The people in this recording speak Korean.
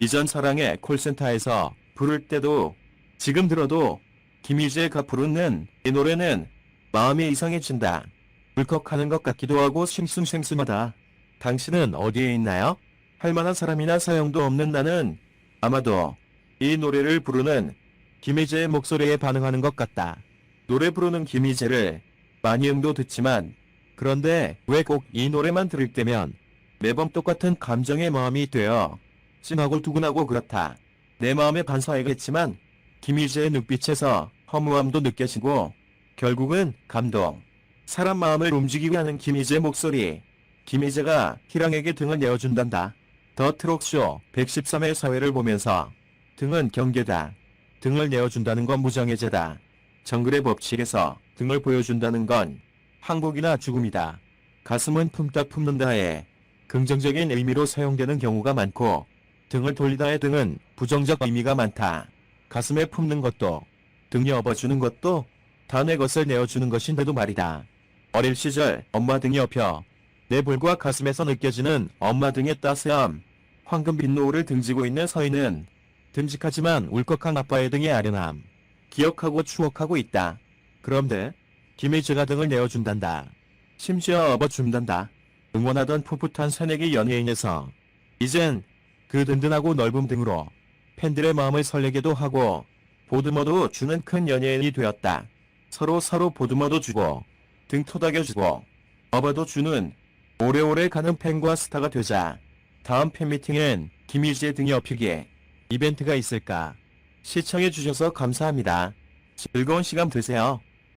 이전 사랑의 콜센터에서 부를 때도 지금 들어도 김희재가 부르는 이 노래는 마음이 이상해진다. 울컥하는 것 같기도 하고 싱숭생숭하다. 당신은 어디에 있나요? 할 만한 사람이나 사용도 없는 나는 아마도 이 노래를 부르는 김희재의 목소리에 반응하는 것 같다. 노래 부르는 김희재를 많이 음도 듣지만 그런데 왜 꼭 이 노래만 들을 때면 매번 똑같은 감정의 마음이 되어 찡하고 두근하고 그렇다. 내 마음에 반사하겠지만 김희재의 눈빛에서 허무함도 느껴지고 결국은 감동. 사람 마음을 움직이게 하는 김희재 목소리. 김희재가 희랑에게 등을 내어준단다. 더 트럭쇼 113회 사회를 보면서 등은 경계다. 등을 내어준다는 건 무정해제다. 정글의 법칙에서 등을 보여준다는 건 항복이나 죽음이다. 가슴은 품다 품는다에 긍정적인 의미로 사용되는 경우가 많고 등을 돌리다의 등은 부정적 의미가 많다. 가슴에 품는 것도 등이 업어주는 것도 다내 것을 내어주는 것인데도 말이다. 어릴 시절 엄마 등이 업혀 내 볼과 가슴에서 느껴지는 엄마 등의 따스함, 황금빛 노을을 등지고 있는 서인은 듬직하지만 울컥한 아빠의 등의 아련함, 기억하고 추억하고 있다. 그런데 김일재가 등을 내어준단다. 심지어 업어준단다. 응원하던 풋풋한 새내기 연예인에서 이젠 그 든든하고 넓은 등으로 팬들의 마음을 설레게도 하고 보듬어도 주는 큰 연예인이 되었다. 서로 서로 보듬어도 주고 등 토닥여주고 업어도 주는 오래오래 가는 팬과 스타가 되자 다음 팬미팅엔 김일재 등이 업히기에 이벤트가 있을까? 시청해주셔서 감사합니다. 즐거운 시간 되세요.